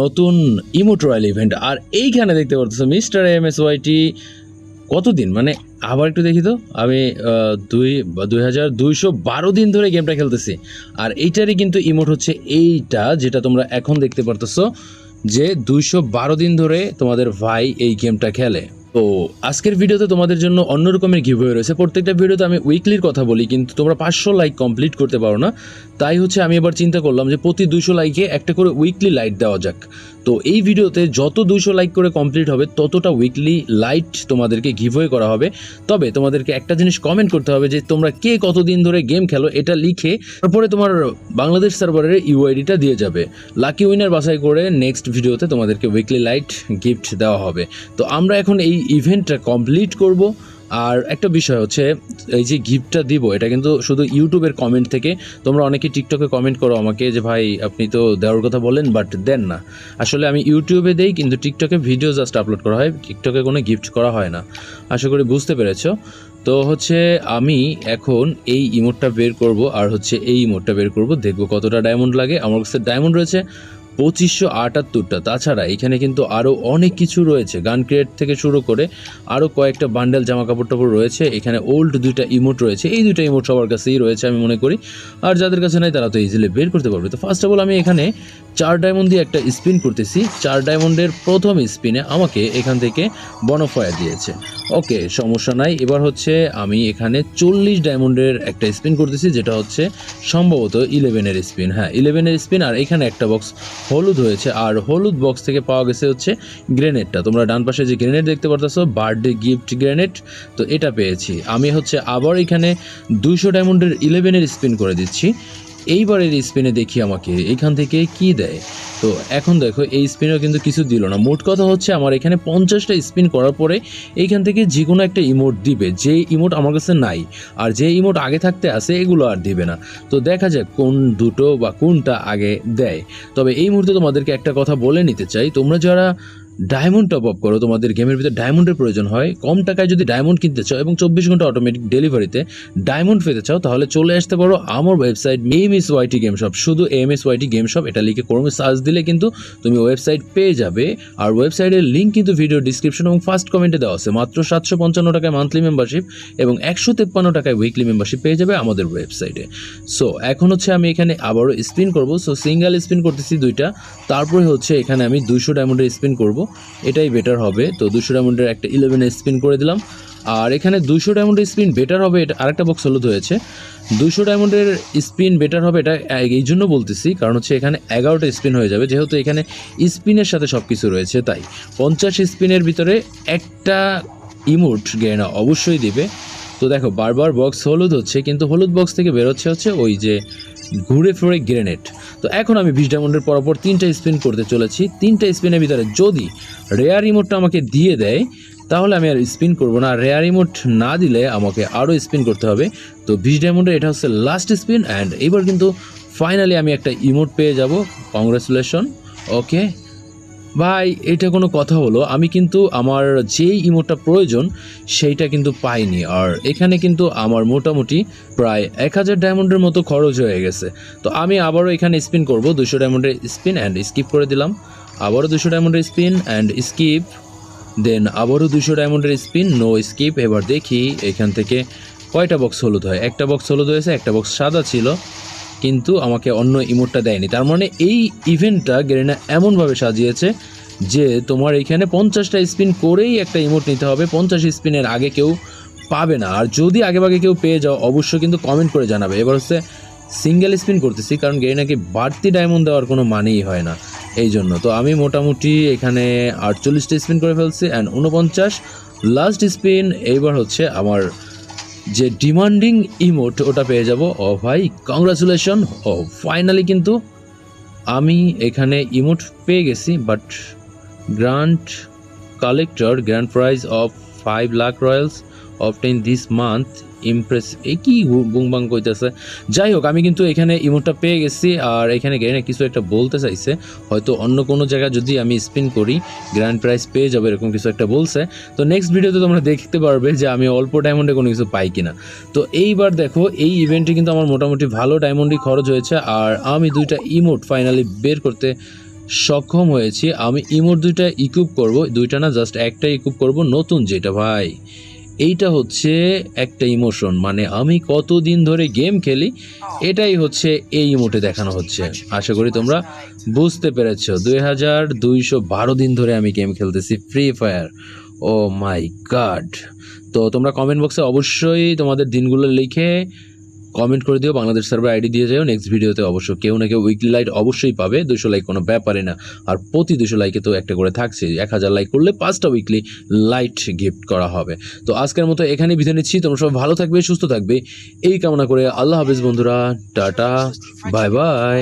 নতুন emote royal event. আর এইখানে দেখতে পারতেছো মিস্টার এম এস ওয়াইটি কতদিন? মানে আবার একটু দেখি তো। আমি দুই দুই হাজার দুইশো বারো দিন ধরে গেমটা খেলতেছি। আর এইটারই কিন্তু ইমোট হচ্ছে এইটা, যেটা তোমরা এখন দেখতে পারতেছো যে দুইশো বারো দিন ধরে তোমাদের ভাই এই গেমটা খেলে। তো আজকের ভিডিওতে তোমাদের জন্য অন্য রকমের গিভওয়ে রয়েছে। প্রত্যেকটা ভিডিওতে আমি উইকলির কথা বলি, কিন্তু তোমরা পাঁচশো লাইক কমপ্লিট করতে পারো না। তাই হচ্ছে আমি এবার চিন্তা করলাম যে প্রতি দুশো লাইকে একটা করে উইকলি লাইট দেওয়া যাক। তো এই ভিডিওতে যত দুইশো লাইক করে কমপ্লিট হবে, ততটা উইকলি লাইট তোমাদেরকে গিভওয়ে করা হবে। তবে তোমাদেরকে একটা জিনিস কমেন্ট করতে হবে যে, তোমরা কে কতদিন ধরে গেম খেলো, এটা লিখে তারপরে তোমার বাংলাদেশ সার্ভারের ইউআইডিটা দিয়ে যাবে। লাকি উইনার বাছাই করে নেক্সট ভিডিওতে তোমাদেরকে উইকলি লাইট গিফট দেওয়া হবে। তো আমরা এখন এই ইভেন্টটা কমপ্লিট করব। আর একটা বিষয় হচ্ছে, এই যে গিফটটা দিব, এটা কিন্তু শুধু ইউটিউবের কমেন্ট থেকে, তোমরা অনেকে টিকটকে কমেন্ট করো আমাকে যে, ভাই, আপনি তো দেওয়ার কথা বলেন বাট দেন না। আসলে আমি ইউটিউবে দেই, কিন্তু টিকটকে ভিডিও জাস্ট আপলোড করা হয় টিকটকে কোনো গিফট করা হয় না। আশা করি বুঝতে পেরেছ। তো হচ্ছে, আমি এখন এই ইমোটটা বের করব, আর হচ্ছে এই ইমোটটা বের করব, দেখব কতটা ডায়মন্ড লাগে। আমার কাছে ডায়মন্ড রয়েছে পঁচিশশো আটাত্তরটা। তাছাড়া এখানে কিন্তু আরও অনেক কিছু রয়েছে। গান ক্রিয়েট থেকে শুরু করে আরও কয়েকটা বান্ডেল জামা কাপড় টাপড় রয়েছে। এখানে ওল্ড দুইটা ইমোট রয়েছে। এই দুইটা ইমোট সবার কাছেই রয়েছে আমি মনে করি। আর যাদের কাছে নাই তারা তো ইজিলি বের করতে পারবে। তো ফার্স্ট অফ অল আমি এখানে চার ডায়মন্ড দিয়ে একটা স্পিন করতেছি। চার ডায়মন্ডের প্রথম স্পিনে আমাকে এখান থেকে বনফায়ার দিয়েছে। ওকে, সমস্যা নাই। এবার হচ্ছে আমি এখানে চল্লিশ ডায়মন্ডের একটা স্পিন করতেছি, যেটা হচ্ছে সম্ভবত ইলেভেনের স্পিন। হ্যাঁ ইলেভেনের স্পিন আর এখানে একটা বক্স হলুদ হয়েছে। আর হলুদ বক্স থেকে পাওয়া গেছে হচ্ছে গ্রেনেডটা। তোমরা ডান পাশে যে গ্রেনেড দেখতে পারতেছো বার্থডে গিফট গ্রেনেড, তো এটা পেয়েছি। আমি হচ্ছে আবার এখানে দুইশো ডায়মন্ডের ইলেভেনের স্পিন করে দিচ্ছি। এইবারের স্পিনে দেখি আমাকে, এখান থেকে কি দেয়? তো এখন দেখো, এই স্পিনেও কিন্তু কিছু দিল না। মোট কথা হচ্ছে আমার এখানে পঞ্চাশটা স্পিন করার পরে এইখান থেকে যে কোনো একটা ইমোট দিবে। যে ইমোট আমার কাছে নাই, আর যে ইমোট আগে থাকতে আছে, এগুলো আর দিবে না। তো দেখা যাক কোন দুটো বা কোনটা আগে দেয়। তবে এই মুহূর্তে তোমাদেরকে একটা কথা বলে নিতে চাই। তোমরা যারা ডায়মন্ড টপ আপ করো, তোমাদের গেমের ভিতরে ডায়মন্ডের প্রয়োজন হয়। কম টাকায় যদি ডায়মন্ড কিনতে চাও এবং চব্বিশ ঘণ্টা অটোমেটিক ডেলিভারিতে ডায়মন্ড পেতে চাও, তাহলে চলে আসতে পারো আমার website M S YT game shop শুধু M S YT game shop এটা লিখে ক্রমে সার্চ দিলে কিন্তু তুমি ওয়েবসাইট পেয়ে যাবে। আর ওয়েবসাইটের লিঙ্ক কিন্তু ভিডিও ডিসক্রিপশন এবং ফার্স্ট কমেন্টে দেওয়া আছে। মাত্র সাতশো পঞ্চান্ন টাকায় মান্থলি মেম্বারশিপ এবং একশো তেপ্পান্ন টাকায় উইকলি মেম্বারশিপ পেয়ে যাবে আমাদের ওয়েবসাইটে সো এখন হচ্ছে আমি এখানে আবারও স্পিন করব। সো সিঙ্গেল স্পিন করতেছি দুইটা। তারপরে হচ্ছে এখানে আমি দুইশো ডায়মন্ডের স্পিন করব। এটাই বেটার হবে। তো দুশো ডায়মন্ডের একটা ইলেভেনের স্পিন করে দিলাম। আর এখানে দুশো ডায়মন্ডের স্পিন বেটার হবে, এটা আরেকটা বক্স হলুদ হয়েছে। দুশো ডায়মন্ডের স্পিন বেটার হবে, এটা এই জন্য বলতেছি, কারণ হচ্ছে এখানে এগারোটা স্পিন হয়ে যাবে, যেহেতু এখানে স্পিনের সাথে সব কিছু রয়েছে, তাই। পঞ্চাশ স্পিনের ভিতরে একটা ইমোট গেনা অবশ্যই দিবে। তো দেখো, বারবার বক্স হলুদ হচ্ছে, কিন্তু হলুদ বক্স থেকে বেরোচ্ছে হচ্ছে ওই যে ঘুরে ফিরে গ্রেনেড। তো এখন আমি বিশ ডায়মন্ডের পরপর তিনটা স্পিন করতে চলেছি। তিনটা স্পিনের ভিতরে যদি রেয়ার রিমোটটা আমাকে দিয়ে দেয়, তাহলে আমি আর স্পিন করব না। রেয়ার রিমোট না দিলে আমাকে আরও স্পিন করতে হবে। তো বিশ ডায়মন্ডের এটা হচ্ছে লাস্ট স্পিন, অ্যান্ড এবার কিন্তু ফাইনালি আমি একটা ইমোট পেয়ে যাব। কংগ্রেচুলেশন। ওকে ভাই, এটা কোনো কথা হলো। আমি কিন্তু আমার যেই ইমোটটা প্রয়োজন, সেইটা কিন্তু পাইনি। আর এখানে কিন্তু আমার মোটামুটি প্রায় এক হাজার ডায়মন্ডের মতো খরচ হয়ে গেছে। তো আমি আবারও এখানে স্পিন করব। দুশো ডায়মন্ডের স্পিন অ্যান্ড স্কিপ করে দিলাম। আবারও দুশো ডায়মন্ডের স্পিন অ্যান্ড স্কিপ দেন আবারও দুশো ডায়মন্ডের স্পিন নো স্কিপ এবার দেখি এখান থেকে কয়টা বক্স হলুদ হয়। একটা বক্স হলুদ হয়েছে, একটা বক্স সাদা ছিল। কিন্তু আমাকে অন্য ইমোটটা দেয়নি। তার মানে এই ইভেন্টটা গেরিনা এমনভাবে সাজিয়েছে যে তোমার এইখানে পঞ্চাশটা স্পিন করেই একটা ইমোট নিতে হবে। পঞ্চাশ স্পিনের আগে কেউ পাবে না। আর যদি আগে ভাগে কেউ পেয়ে যাও, অবশ্যই কিন্তু কমেন্ট করে জানাবে। এবার হচ্ছে সিঙ্গেল স্পিন করতেছি, কারণ গেরিনাকে বাড়তি ডায়মন্ড দেওয়ার কোনো মানেই হয় না এই জন্য। তো আমি মোটামুটি এখানে আটচল্লিশটা স্পিন করে ফেলছি অ্যান্ড উনপঞ্চাশ লাস্ট স্পিন এইবার হচ্ছে আমার যে ডিমান্ডিং ইমোট ওটা পেয়ে যাব। ও ভাই কংগ্রাচুলেশন ও ফাইনালি কিন্তু আমি এখানে ইমোট পেয়ে গেছি but grand collector grand prize of five lakh royals obtain this month impress এই কি বুংবাং কইতেছে? যাই হোক আমি কিন্তু এখানে ইমোটটা পেয়ে গেছি, আর এখানে গেনে কিছু একটা বলতে চাইছে। হয়তো অন্য কোনো জায়গায় যদি আমি স্পিন করি গ্র্যান্ড প্রাইজ পেয়ে যাবে, এরকম কিছু একটা বলছে। তো নেক্সট ভিডিওতে তোমরা দেখতে পারবে যে আমি অল্প ডায়মন্ডে কোনো কিছু পাই কিনা। তো এইবার দেখো, এই ইভেন্টে কিন্তু আমার মোটামুটি ভালো ডায়মন্ডই খরচ হয়েছে, আর আমি দুইটা ইমোট ফাইনালি বের করতে সক্ষম হয়েছি। আমি ইমোট দুইটা ইকুইপ করব, দুইটা না জাস্ট একটা ইকুইপ করব, নতুন যেটা, ভাই। এইটা হচ্ছে একটা ইমোশন মানে আমি কতদিন ধরে গেম খেলি এটাই হচ্ছে এই ইমোটে দেখানো হচ্ছে। আশা করি তোমরা বুঝতে পেরেছ দুই হাজার দুইশো বারো দিন ধরে আমি গেম খেলতেছি free fire oh my god তো তোমরা কমেন্ট বক্সে অবশ্যই তোমাদের দিনগুলো লিখে কমেন্ট করে দিও বাংলাদেশ সার্ভার আইডি দিয়ে যাও নেক্সট ভিডিওতে অবশ্য কেউ না কেউ উইকলি লাইট অবশ্যই পাবে দুশো লাইক কোনো ব্যাপারে না। আর প্রতি দুশো লাইকে তো একটা করে থাকছে এক হাজার লাইক করলে পাঁচটা উইকলি লাইট গিফট করা হবে। তো আজকের মতো এখানে বিদায় নিচ্ছি তোমরা সব ভালো থাকবে সুস্থ থাকবে এই কামনা করে আল্লাহ হাফিজ বন্ধুরা টাটা বাই বাই